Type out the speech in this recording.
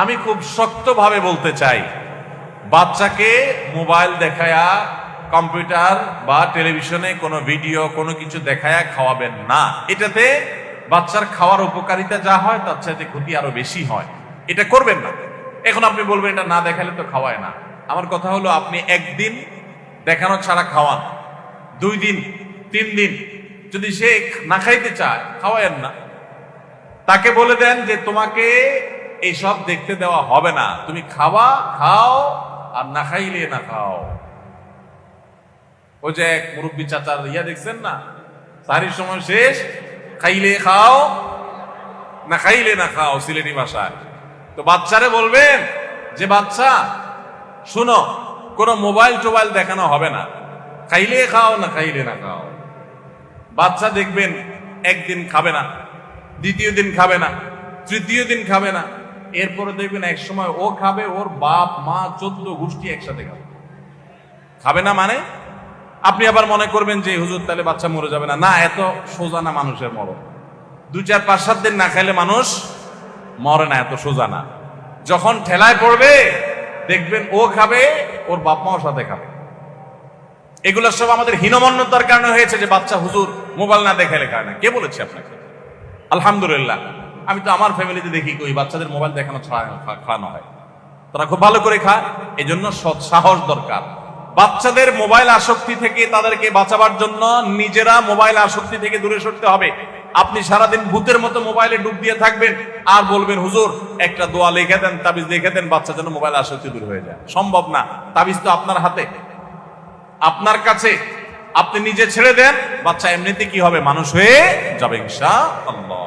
আমি খুব শক্তভাবে বলতে চাই, বাচ্চাকে মোবাইল দেখায়া, কম্পিউটার বা টেলিভিশনে কোনো ভিডিও, কোনো কিছু দেখায়া খাওয়াবেন না। এটাতে বাচ্চার খাওয়ার উপকারিতা যা হয়, তার চাইতে ক্ষতি আরও বেশি হয়। এটা করবেন না। এখন আপনি বলবেন, এটা না দেখালে তো খাওয়ায় না। আমার কথা হলো, আপনি একদিন দেখানো ছাড়া খাওয়ান। দুই দিন, তিন দিন, যদি সে না খাইতে চায়, খাওয়ায়েন না। তাকে বলে দেন যে, তোমাকে এইসব দেখতে দেওয়া হবে না। তুমি খাওয়া খাও, আর না খাইলে না খাও। ওই যে এক মুরব্বী চাচার ইয়া দেখছেন না? সারির সময় শেষ, খাইলে খাও, না খাইলে না খাও, সিলেটি ভাষায়। তো বাচ্চারে বলবেন যে, বাচ্চা, শুনো, কোনো মোবাইল টোবাইল দেখানো হবে না। খাইলে খাও, না খাইলে না খাও। বাচ্চা দেখবেন, একদিন খাবে না, দ্বিতীয় দিন খাবে না, তৃতীয় দিন খাবে না এরপরে দেখবেন এক সময় ও খাবে, ওর বাপ, মা, চোদ্দ গোষ্ঠী একসাথে খাবে। খাবে না মানে? আপনি আবার মনে করবেন যে, হুজুর, তাহলে বাচ্চা মরে যাবে না। না, এত সোজা না মানুষের মরণ। দু চার, পাঁচ, সাত দিন না খাইলে মানুষ মরে না, এত সোজা না। যখন ঠেলায় পড়বে, দেখবেন ও খাবে, ওর বাপ মাও সাথে খাবে। এগুলো সব আমাদের হীনমন্যতার কারণে হয়েছে যে, বাচ্চা হুজুর মোবাইল না দেখালে না। কে বলেছে আপনাকে? আলহামদুলিল্লাহ। আমি তো আমার ফ্যামিলিতে দেখি ওই বাচ্চাদের মোবাইল দেখানো খাওয়ানো হয়। তারা খুব ভালো করে খায় এই জন্য সাহস দরকার। বাচ্চাদের মোবাইল আসক্তি থেকে তাদেরকে বাঁচাবার জন্য নিজেরা মোবাইল আসক্তি থেকে দূরে সরতে হবে। আপনি সারাদিন ভূতের মতো মোবাইলে ডুব দিয়ে থাকবেন আর বলবেন, হুজুর, একটা দোয়া লিখে দেন, তাবিজ লিখে দেন, বাচ্চা যেন মোবাইল আসক্তি দূর হয়ে যায়। সম্ভব না। তাবিজ তো আপনার হাতে। আপনার কাছে। আপনি নিজে ছেড়ে দেন, বাচ্চা এমনিতে কি হবে? মানুষ হয়ে যাবে ইনশা আল্লাহ